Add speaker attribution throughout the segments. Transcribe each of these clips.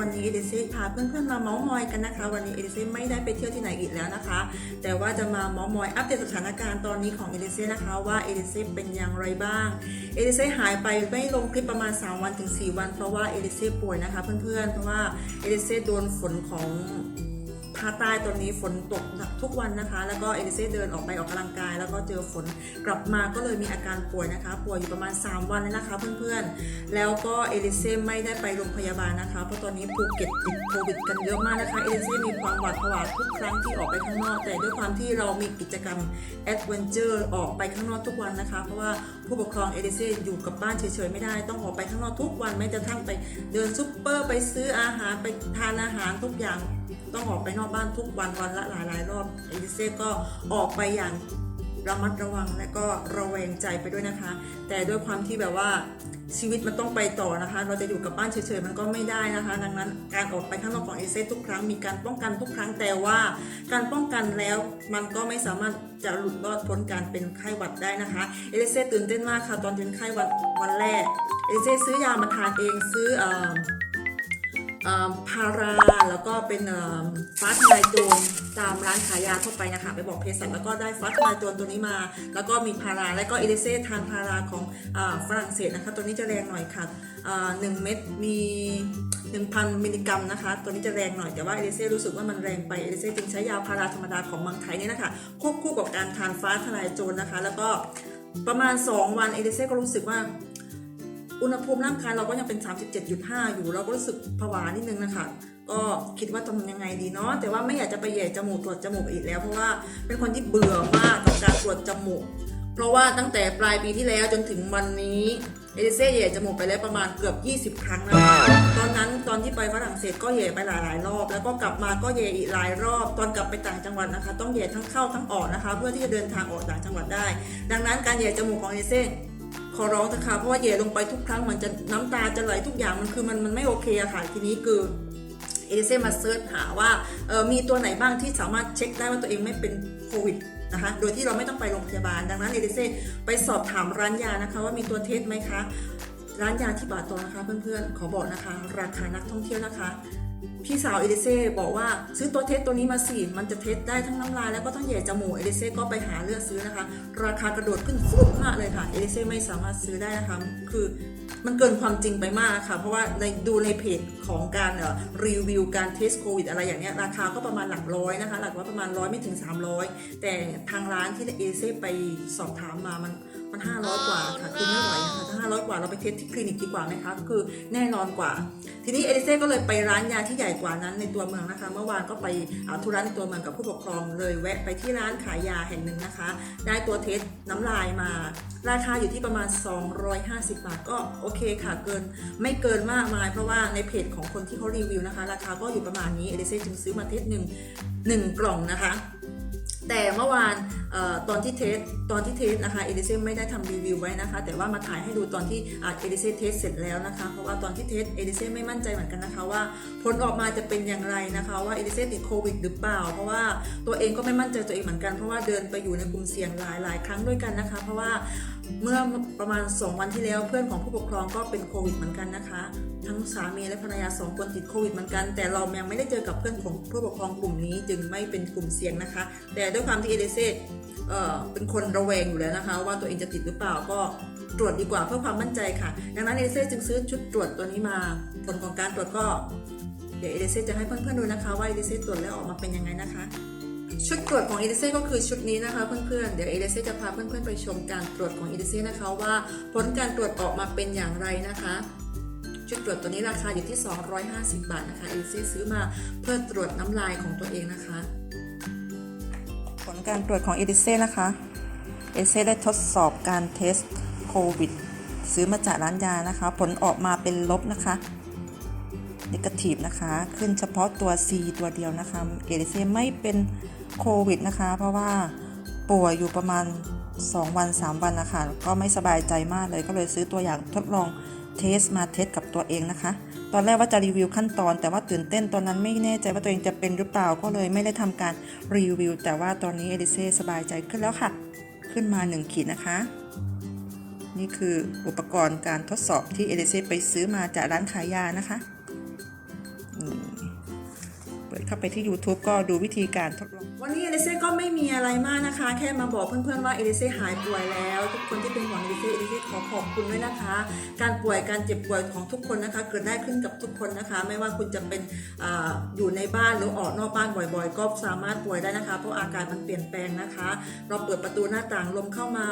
Speaker 1: วันนี้เอเดซี่พาเพื่อนๆมาเมาส์มอยกันนะคะ วันนี้เอเดซี่ไม่ได้ไปเที่ยวที่ไหนอีกแล้วนะคะ แต่ว่าจะมาเมาส์มอยอัปเดตสถานการณ์ตอนนี้ของเอเดซี่นะคะว่าเอเดซี่เป็นอย่างไรบ้างเอเดซี่หายไปไม่ลงคลิปประมาณ 3 วันถึง 4 วันเพราะว่าเอเดซี่ป่วยนะคะเพื่อนๆเพราะว่าเอเดซี่โดนฝนของ ภาคใต้ตอนนี้ฝนตกหนักทุกวันนะคะ แล้วก็เอลิเซ่เดินออกไปออกกำลังกาย แล้วก็เจอฝนกลับมาก็เลยมีอาการป่วยนะคะ ป่วยอยู่ประมาณ 3 วันเลยนะคะเพื่อนๆ แล้วก็เอลิเซ่ไม่ได้ไปโรงพยาบาลนะคะ เพราะตอนนี้ภูเก็ตติดโควิดกันเยอะมากนะคะ เอลิเซ่มีความหวาดผวาทุกครั้งที่ออกไปข้างนอก แต่ด้วยความที่เรามีกิจกรรมแอดเวนเจอร์ออกไปข้างนอกทุกวันนะคะ เพราะว่าผู้ปกครองเอลิเซ่อยู่กับบ้านเฉยๆไม่ได้ ต้องออกไปข้างนอกทุกวันแม้กระทั่งไปเดินซุปเปอร์ไปซื้ออาหารไปทานอาหารทุกอย่าง ต้องออกไปนอกบ้านทุกวันวันละหลายหลายๆรอบเอลิเซ่ก็ออกไปอย่างระมัดระวังและก็ระแวงใจไปด้วยนะคะ แต่ด้วยความที่แบบว่าชีวิตมันต้องไปต่อนะคะ เราจะอยู่กับบ้านเฉยๆมันก็ไม่ได้นะคะ ดังนั้นการออกไปข้างนอกของเอลิเซ่ทุกครั้งมีการป้องกันทุกครั้งแต่ว่าการป้องกันแล้วมันก็ไม่สามารถจะหลุดรอดพ้นการเป็นไข้หวัดได้นะคะเอลิเซ่ตื่นเต้นมากค่ะตอนเป็นไข้หวัดวันแรกเอลิเซ่ซื้อยามาทานเองซื้อเอ่อเอ่อ พาราแล้วก็เป็นฟ้าทลายโจรตามร้านขายยาทั่วไปนะคะไปบอกเภสัชแล้วก็ได้ฟ้าทลายโจรตัวนี้มา แล้วก็มีพาราแล้วก็เอเดเซ่ทานพาราของฝรั่งเศสนะคะ ตัวนี้จะแรงหน่อยค่ะหนึ่งเม็ดมี1,000มิลลิกรัมนะคะ ตัวนี้จะแรงหน่อยแต่ว่าเอเดเซ่รู้สึกว่ามันแรงไปเอเดเซ่จึงใช้ยาพาราธรรมดาของเมืองไทยนี่นะคะควบคู่กับการทานฟ้าทลายโจรนะคะ แล้วก็ประมาณ 2 วันเอเดเซ่ก็รู้สึกว่า อุณหภูมิร่างกายเราก็ยังเป็น 37.5 อยู่ เราก็รู้สึกผวานิดนึงนะคะ ก็คิดว่าทำยังไงดีเนาะ แต่ว่าไม่อยากจะไปแย่จมูกตรวจจมูกอีกแล้ว เพราะว่าเป็นคนที่เบื่อมากกับการตรวจจมูก เพราะว่าตั้งแต่ปลายปีที่แล้วจนถึงวันนี้เอลิเซ่แย่จมูกไปแล้วประมาณเกือบ 20 ครั้งนะคะตอนนั้นตอนที่ไปฝรั่งเศสก็แย่ไปหลายๆรอบ แล้วก็กลับมาก็แย่อีกหลายรอบ ตอนกลับไปต่างจังหวัดนะคะ ต้องแย่ทั้งเข้าทั้งออกนะคะ เพื่อที่จะเดินทางออกต่างจังหวัดได้ ดังนั้นการแย่จมูกของเอลิเซ่ ขอร้องเถอะค่ะเพราะว่าเหย่ลงไปทุกครั้งมันจะน้ำตาจะไหลทุกอย่างมันคือมันมันไม่โอเคอะค่ะทีนี้คือเอลิเซ่มาเซิร์ชหาว่ามีตัวไหนบ้างที่สามารถเช็คได้ว่าตัวเองไม่เป็นโควิดนะคะโดยที่เราไม่ต้องไปโรงพยาบาล ดังนั้นเอลิเซ่ไปสอบถามร้านยานะคะว่ามีตัวเทสไหมคะ ร้านยาที่บาโตนะคะเพื่อนๆ ขอบอกนะคะ ราคานักท่องเที่ยวนะคะ พี่สาวเอลิเซ่บอกว่าซื้อตัวเทสตัวนี้มาสิมันจะเทสได้ทั้งน้ำลายแล้วก็ทั้งแหย่จมูกเอลิเซ่ก็ไปหาเลือกซื้อนะคะ ราคากระโดดขึ้นฟุบมากเลยค่ะเอลิเซ่ไม่สามารถซื้อได้นะคะคือมันเกินความจริงไปมากค่ะ เพราะว่าในดูในเพจของการรีวิวการเทสโควิดอะไรอย่างเนี้ยราคาก็ประมาณหลักร้อยนะคะ หลักร้อยประมาณร้อยไม่ถึง 300 แต่ทางร้านที่เอลิเซ่ไปสอบถามมามันมัน500กว่าค่ะคือไม่ไหวค่ะถ้า500กว่าเราไปเทสที่คลินิกดีกว่าไหมคะคือแน่นอนกว่า ทีนี้เอลิเซ่ก็เลยไปร้านยาที่ใหญ่กว่านั้นในตัวเมืองนะคะ เมื่อวานก็ไปอ่าธุระในตัวเมืองกับผู้ปกครองเลยแวะไปที่ร้านขายยาแห่งหนึ่งนะคะ ได้ตัวเทสน้ำลายมา ราคาอยู่ที่ประมาณ 250 บาทก็โอเคค่ะเกินไม่เกินมากมาย เพราะว่าในเพจของคนที่เขารีวิวนะคะ ราคาก็อยู่ประมาณนี้เอลิเซ่จึงซื้อมาเทสหนึ่งหนึ่งกล่องนะคะ แต่เมื่อวานเออ ตอนที่เทสตอนที่เทสนะคะเอลิเซ่ไม่ได้ทำรีวิวไว้นะคะ แต่ว่ามาถ่ายให้ดูตอนที่เอลิเซ่เทสเสร็จแล้วนะคะ เพราะว่าตอนที่เทสเอลิเซ่ไม่มั่นใจเหมือนกันนะคะว่าผลออกมาจะเป็นอย่างไรนะคะ ว่าเอลิเซ่ติดโควิดหรือเปล่า เพราะว่าตัวเองก็ไม่มั่นใจตัวเองเหมือนกันเพราะว่าเดินไปอยู่ในกลุ่มเสี่ยงหลายหลายครั้งด้วยกันนะคะ เพราะว่า เมื่อประมาณ 2 วันที่แล้วเพื่อนของผู้ปกครองก็เป็นโควิดเหมือนกันนะคะ ทั้งสามีและภรรยาสองคนติดโควิดเหมือนกัน แต่เรายังไม่ได้เจอกับเพื่อนของผู้ปกครองกลุ่มนี้จึงไม่เป็นกลุ่มเสี่ยงนะคะ แต่ด้วยความที่เอเดเซเเป็นคนระแวงอยู่แล้วนะคะ ว่าตัวเองจะติดหรือเปล่าก็ตรวจดีกว่าเพื่อความมั่นใจค่ะ ดังนั้นเอเดเซจึงซื้อชุดตรวจตัวนี้มาผลของการตรวจก็เดี๋ยวเอเดเซจะให้เพื่อนๆดูนะคะว่าเอเดเซตรวจแล้วออกมาเป็นยังไงนะคะ ชุดตรวจของเอเดเซ่ก็คือชุดนี้นะคะเพื่อนๆ เดี๋ยวเอเดเซ่จะพาเพื่อนๆไปชมการตรวจของเอเดเซ่นะคะว่าผลการตรวจออกมาเป็นอย่างไรนะคะชุดตรวจตัวนี้ราคาอยู่ที่ 250 บาทนะคะเอเดเซ่ซื้อมาเพื่อตรวจน้ำลายของตัวเองนะคะ ผลการตรวจของเอเดเซ่นะคะเอเดเซ่ได้ทดสอบการเทสโควิดซื้อมาจากร้านยานะคะ ผลออกมาเป็นลบนะคะนิกาทีฟนะคะ ขึ้นเฉพาะตัว C ตัวเดียวนะคะ เอเดเซ่ไม่เป็น โควิดนะคะ เพราะว่าป่วยอยู่ประมาณ 2 วัน 3 วันนะคะก็ไม่สบายใจมากเลยก็เลยซื้อตัวอย่างทดลองเทสมาเทสกับตัวเองนะคะ ตอนแรกว่าจะรีวิวขั้นตอน แต่ว่าตื่นเต้นตอนนั้นไม่แน่ใจว่าตัวเองจะเป็นหรือเปล่าก็เลยไม่ได้ทำการรีวิว แต่ว่าตอนนี้เอเดเซ่สบายใจขึ้นแล้วค่ะ ขึ้นมา 1 ขีดนะคะ นี่คืออุปกรณ์การทดสอบที่เอเดเซ่ไปซื้อมาจากร้านขายยานะคะ
Speaker 2: เข้าไปที่ YouTube ก็ดูวิธีการทดลอง
Speaker 1: วันนี้เอลิเซ่ก็ไม่มีอะไรมากนะคะ แค่มาบอกเพื่อนๆว่าเอลิเซ่หายป่วยแล้ว ทุกคนที่เป็นห่วงเอลิเซ่เอลิเซ่ขอขอบคุณด้วยนะคะ การป่วยการเจ็บป่วยของทุกคนนะคะ เกิดได้ขึ้นกับทุกคนนะคะ ไม่ว่าคุณจะเป็นออยู่ในบ้านหรือออกนอกบ้านบ่อยๆ ก็สามารถป่วยได้นะคะ เพราะอากาศมันเปลี่ยนแปลงนะคะ เราเปิดประตูหน้าต่างลมเข้ามา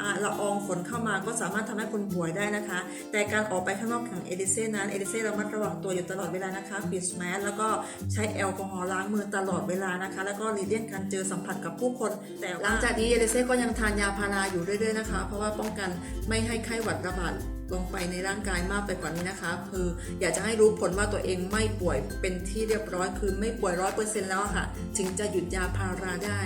Speaker 1: อาละอองฝนเข้ามาก็สามารถทำให้คุณป่วยได้นะคะ แต่การออกไปข้างนอกของเอลิเซ่นั้นเอลิเซ่ระมัดระวังตัวอยู่ตลอดเวลานะคะปิดแมสแล้วก็ใช้แอลกอฮอล์ล้างมือตลอดเวลานะคะ แล้วก็หลีเลี่ยงการเจอสัมผัสกับผู้คน แต่หลังจากนี้เอลิเซ่ก็ยังทานยาพาราอยู่เรื่อยๆนะคะ เพราะว่าป้องกันไม่ให้ไข้หวัดระบาดลงไปในร่างกายมากไปกว่านี้นะคะ คืออยากจะให้รู้ผลว่าตัวเองไม่ป่วยเป็นที่เรียบร้อยคือไม่ป่วยร้อยเปอร์เซ็นต์แล้วค่ะจึงจะหยุดยาพาราได้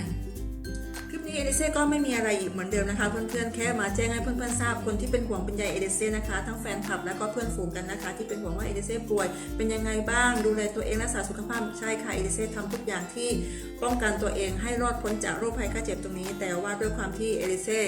Speaker 1: เอเดเซ่ก็ไม่มีอะไรอีกเหมือนเดิมนะคะเพื่อนๆแค่มาแจ้งให้เพื่อนๆทราบคนที่เป็นห่วงเป็นใยเอเดเซ่นะคะทั้งแฟนคลับแล้วก็เพื่อนฝูงกันนะคะ ที่เป็นห่วงว่าเอเดเซ่ป่วยเป็นยังไงบ้างดูแลตัวเองรักษาสุขภาพใช่ค่ะเอเดเซ่ทำทุกอย่างที่ป้องกันตัวเองให้รอดพ้นจากโรคภัยไข้เจ็บตรงนี้ แต่ว่าด้วยความที่เอเดเซ่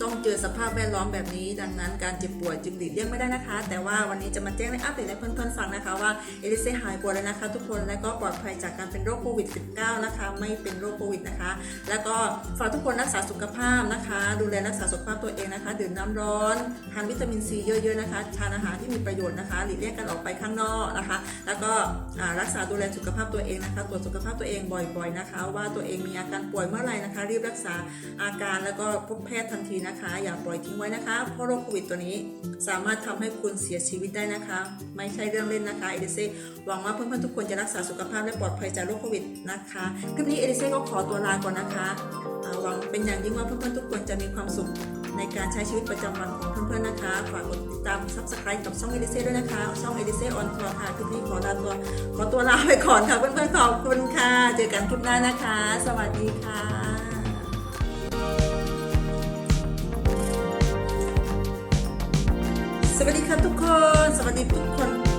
Speaker 1: ต้องเจอสภาพแวดล้อมแบบนี้ ดังนั้นการเจ็บป่วยจึงหลีกเลี่ยงไม่ได้นะคะ แต่ว่าวันนี้จะมาแจ้งและอัปเดตให้เพื่อนๆฟังนะคะว่าเอลิเซ่หายป่วยแล้วนะคะ ทุกคนและก็ปลอดภัยจากการเป็นโรคโควิด -19 นะคะ ไม่เป็นโรคโควิดนะคะ แล้วก็ฝากทุกคนรักษาสุขภาพนะคะ ดูแลรักษาสุขภาพตัวเองนะคะดื่มน้ำร้อนทานวิตามินซีเยอะ ๆนะคะทานอาหารที่มีประโยชน์นะคะ หลีกเลี่ยงการออกไปข้างนอกนะคะ แล้วก็รักษาดูแลสุขภาพตัวเองนะคะตรวจสุขภาพตัวเองบ่อย ๆนะคะ ว่าตัวเองมีอาการป่วยเมื่อไหร่นะคะ รีบรักษาอาการแล้วก็พบแพทย์ทันทีนะคะ อย่าปล่อยทิ้งไว้นะคะ เพราะโรคโควิดตัวนี้สามารถทำให้คุณเสียชีวิตได้นะคะ ไม่ใช่เรื่องเล่นนะคะเอเดเซ่หวังว่าเพื่อนๆทุกคนจะรักษาสุขภาพและปลอดภัยจากโรคโควิดนะคะคลิปนี้เอเดเซ่ก็ขอตัวลาก่อนนะคะหวังเป็นอย่างยิ่งว่าเพื่อนๆทุกคนจะมีความสุขในการใช้ชีวิตประจำวันของเพื่อนๆนะคะฝากกดติดตาม subscribe กับช่องเอเดเซ่ด้วยนะคะ ช่องเอเดเซ่ออนทัวร์ค่ะคลิปนี้ขอลาตัวขอตัวลาไปก่อนค่ะเพื่อนๆขอบคุณค่ะ เจอกันคลิปหน้านะคะ สวัสดีค่ะ สวัสดีค่ะทุกคน สวัสดีทุกคน